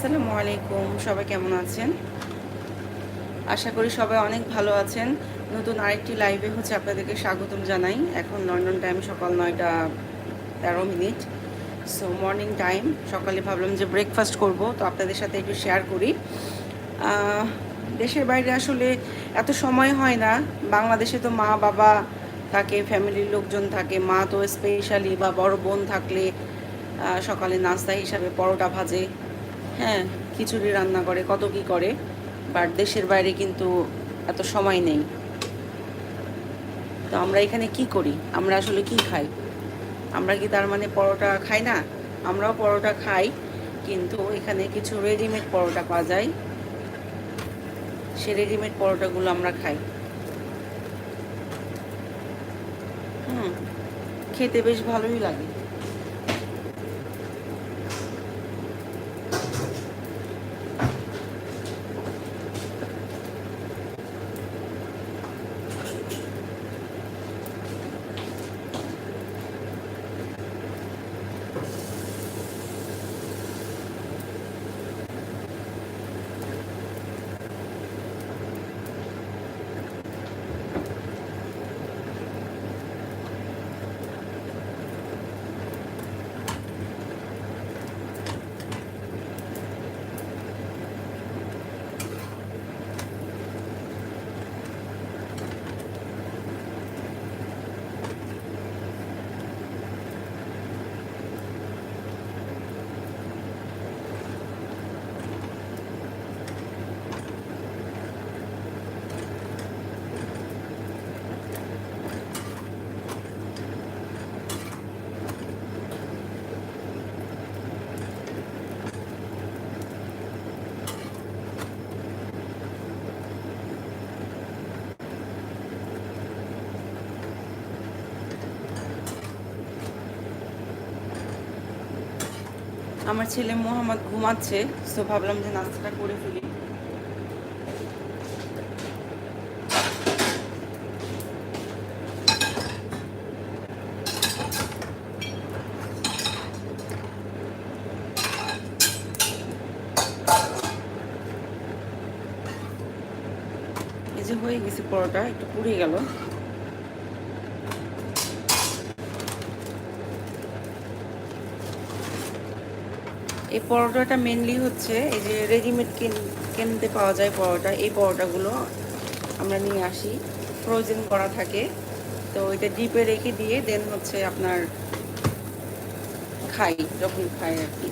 আসসালামু আলাইকুম, সবাই কেমন আছেন? আশা করি সবাই অনেক ভালো আছেন। নতুন আরেকটি লাইভে হচ্ছে আপনাদেরকে স্বাগতম জানাই। এখন লন্ডন টাইম সকাল নয়টা তেরো মিনিট। সো মর্নিং টাইম সকালে ভাবলাম যে ব্রেকফাস্ট করব, তো আপনাদের সাথে একটু শেয়ার করি। দেশের বাইরে আসলে এত সময় হয় না। বাংলাদেশে তো মা, বাবা থাকে ফ্যামিলির লোকজন থাকে। মা তো স্পেশালি বা বড় বোন থাকলে সকালে নাস্তা হিসাবে পরোটা ভাজে। হ্যাঁ খিচুড়ি রান্না করে, কত কি করে বাট দেশের বাইরে কিন্তু এত সময় নেই। তো আমরা এখানে কি করি? আমরা আসলে কি খাই? আমরা কি তার মানে পরোটা খাই না? আমরাও পরোটা খাই, কিন্তু এখানে কিছু রেডিমেড পরোটা পাওয়া যায়। সে রেডিমেড পরোটাগুলো আমরা খাই। হুম, খেতে বেশ ভালোই লাগে। আমার ছেলে মোহাম্মদ ঘুমাচ্ছে, তো ভাবলাম যে নাস্তাটা করে ফেলি। এই যে হয়ে গেছে পরোটা, একটু পুড়ে গেল। এই পরোটাটা মেনলি হচ্ছে এই যে রেডিমেড কিনতে পাওয়া যায় পরোটা। এই পরোটাগুলো আমরা নিয়ে আসি। ফ্রোজেন করা থাকে। তো এটা ডিপে রেখে দিয়ে দেন হচ্ছে আপনার খাই, যখন খাই আর কি।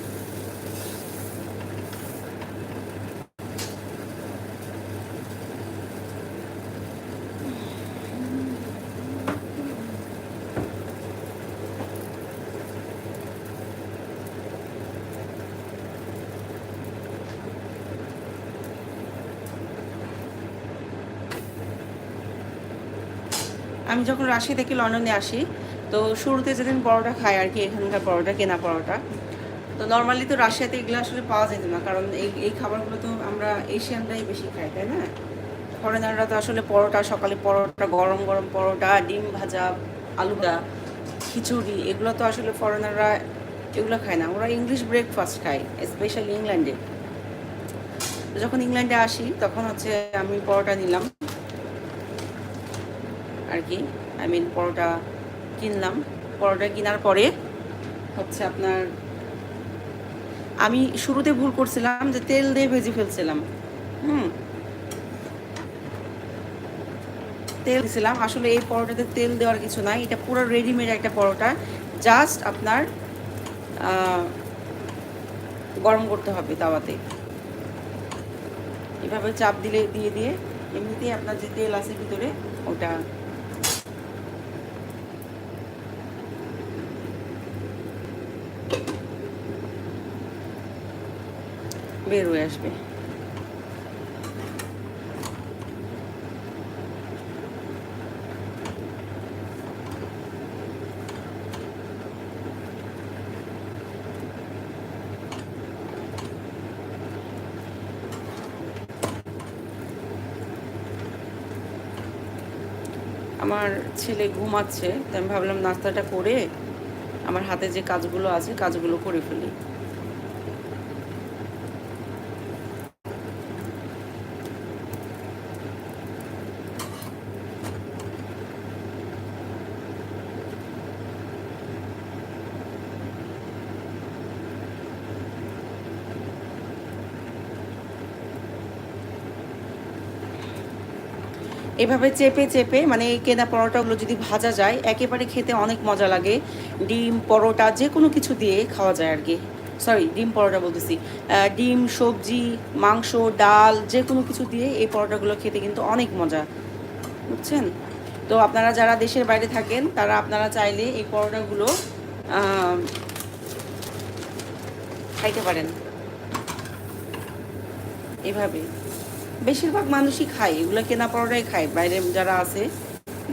আমি যখন রাশি থেকে লন্ডনে আসি, তো শুরুতে যেদিন পরোটা খাই আর কি, এখানকার পরোটা, কেনা পরোটা। তো নর্মালি তো রাশিয়াতে এগুলো আসলে পাওয়া যেত না, কারণ এই এই খাবারগুলো তো আমরা এশিয়ানরাই বেশি খাই, তাই না? ফরেনাররা তো আসলে পরোটা, সকালে পরোটা, গরম গরম পরোটা, ডিম ভাজা আলুটা খিচুড়ি, এগুলো তো আসলে ফরেনাররা এগুলো খায় না। ওরা ইংলিশ ব্রেকফাস্ট খায় স্পেশালি ইংল্যান্ডে যখন ইংল্যান্ডে আসি, তখন হচ্ছে আমি পরোটা নিলাম। আর কি আই মিন পরোটা কিনলাম। পরোটা কেনার পরে হচ্ছে আপনার, আমি শুরুতে ভুল করছিলাম যে তেল দিয়ে ভেজে ফেলছিলাম। হুম। তেল দিয়েছিলাম। আসলে এই পরোটাতে তেল দেওয়ার কিছু নাই। এটা পুরো রেডিমেড একটা পরোটা। জাস্ট আপনার গরম করতে হবে তাওয়াতে। এভাবে চাপ দিলে, দিয়ে দিয়ে এমনিতেই আপনার যে তেল আছে ভিতরে, ওটা বের হয়ে আসবে। আমার ছেলে ঘুমাচ্ছে তো আমি ভাবলাম নাস্তাটা করে আমার হাতে যে কাজগুলো আছে, কাজগুলো করে ফেলি। এভাবে চেপে চেপে মানে এই কেনা পরোটাগুলো যদি ভাজা যায়, একেবারে খেতে অনেক মজা লাগে। ডিম, পরোটা, যে কোনো কিছু দিয়ে খাওয়া যায় আর কি। সরি ডিম, পরোটা বলতেছি। ডিম, সবজি, মাংস, ডাল, যে কোনো কিছু দিয়ে এই পরোটাগুলো খেতে কিন্তু অনেক মজা। বুঝছেন? তো আপনারা যারা দেশের বাইরে থাকেন, তারা আপনারা চাইলে এই পরোটাগুলো খাইতে পারেন। এভাবে। বেশিরভাগ মানুষই খায়, এগুলো কেনা পরোটাই খায়। বাইরে যারা আছে,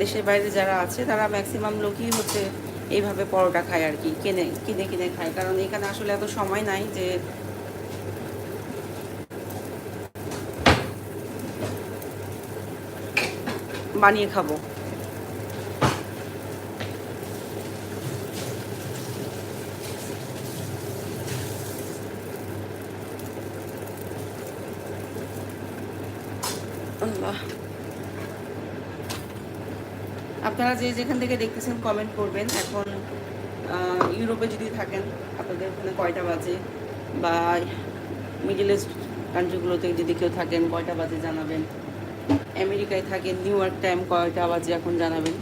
দেশের বাইরে যারা আছে, তারা ম্যাক্সিমাম লোকই হচ্ছে এইভাবে পরোটা খায় আর কি, কিনে কিনে কিনে খায়। কারণ এখানে আসলে এত সময় নাই যে বানিয়ে খাব। আপনারা যে যেখান থেকে দেখতেছেন কমেন্ট করবেন। এখন ইউরোপে যদি থাকেন, আপনাদের ওখানে কয়টা বাজে? বা মিডল ইস্ট কান্ট্রিগুলোতে যদি কেউ থাকেন, কয়টা বাজে জানাবেন? আমেরিকায় থাকেন, নিউ ইয়র্ক টাইম কয়টা বাজে এখন জানাবেন?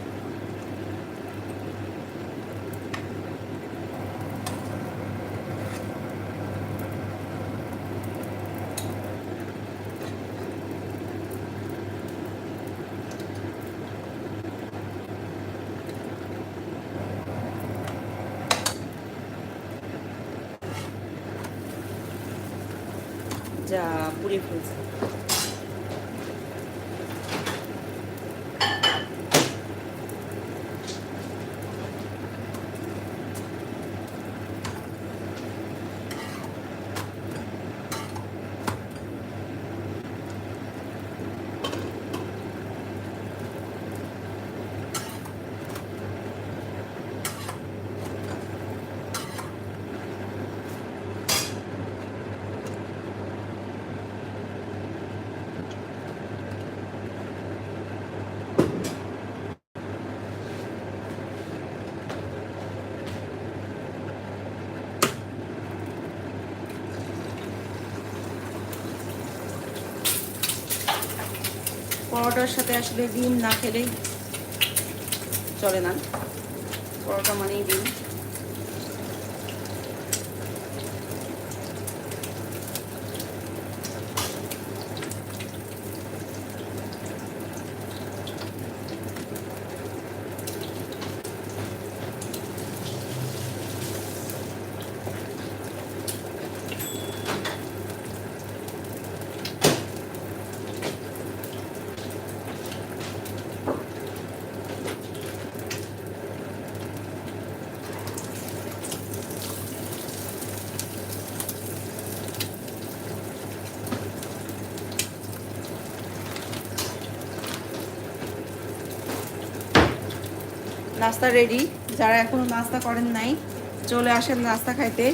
যা পুড়িয়ে ফেলছে। পরোটার সাথে আসলে ডিম না খেলেই চলে না। পরোটা মানেই ডিম। নাস্তা রেডি যারা এখনও নাস্তা করেন নাই চলে আসেন নাস্তা খাইতে।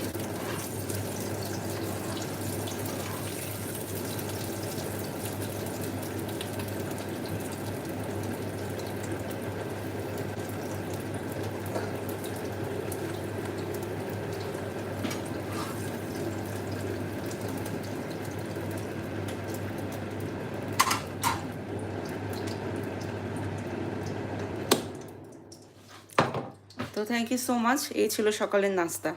তো থ্যাংক ইউ সো মাচ এই ছিল সকালের নাস্তা।